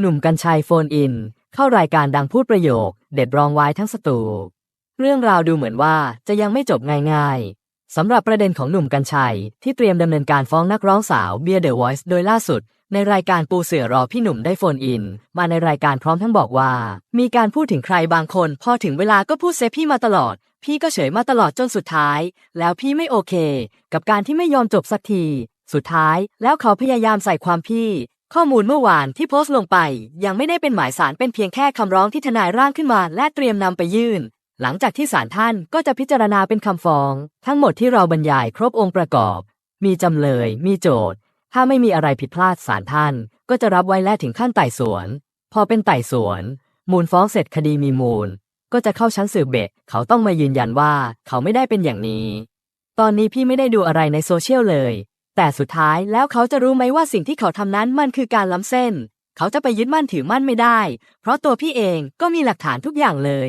หนุ่มกัญชัยโฟนอิน เข้ารายการดังพูดประโยค เด็ดรองไว้ทั้งสตูเรื่องราวดูเหมือนว่าจะยังไม่จบง่ายๆสำหรับประเด็นของหนุ่มกัญชัย ที่เตรียมดำเนินการฟ้องนักร้องสาวเบียร์เดอะวอยซ์โดยล่าสุด ในรายการปูเสือรอพี่หนุ่มได้โฟนอิน มาในรายการพร้อมทั้งบอกว่า มีการพูดถึงใครบางคน พอถึงเวลาก็พูดเซฟพี่มาตลอด พี่ก็เฉยมาตลอดจนสุดท้าย แล้วพี่ไม่โอเค กับการที่ไม่ยอมจบสักที สุดท้ายแล้วเขาพยายามใส่ความพี่ ข้อมูลเมื่อวานที่โพสต์ลงไป ยังไม่ได้เป็นหมายสารเป็นเพียงแค่คำร้องที่ทนายร่างขึ้นมา และเตรียมนำไปยื่น หลังจากที่ศาลท่านก็จะพิจารณาเป็นคำฟ้อง ทั้งหมดที่เราบรรยายครบองค์ประกอบ มีจำเลย มีโจทย์ ถ้าไม่มีอะไรผิดพลาดศาลท่าน ก็จะรับไว้และถึงขั้นไต่สวน พอเป็นไต่สวน มูลฟ้องเสร็จคดีมีมูล ก็จะเข้าชั้นสืบเบะเขาต้องมายืนยันว่า เขาไม่ได้เป็นอย่างนี้ ตอนนี้พี่ไม่ได้ดูอะไรในโซเชียลเลย แต่สุดท้ายแล้วเขาจะรู้ไหมว่าสิ่งที่เขาทำนั้นมันคือการล้ำเส้น เขาจะไปยึดมั่นถือมั่นไม่ได้ เพราะตัวพี่เองก็มีหลักฐานทุกอย่างเลย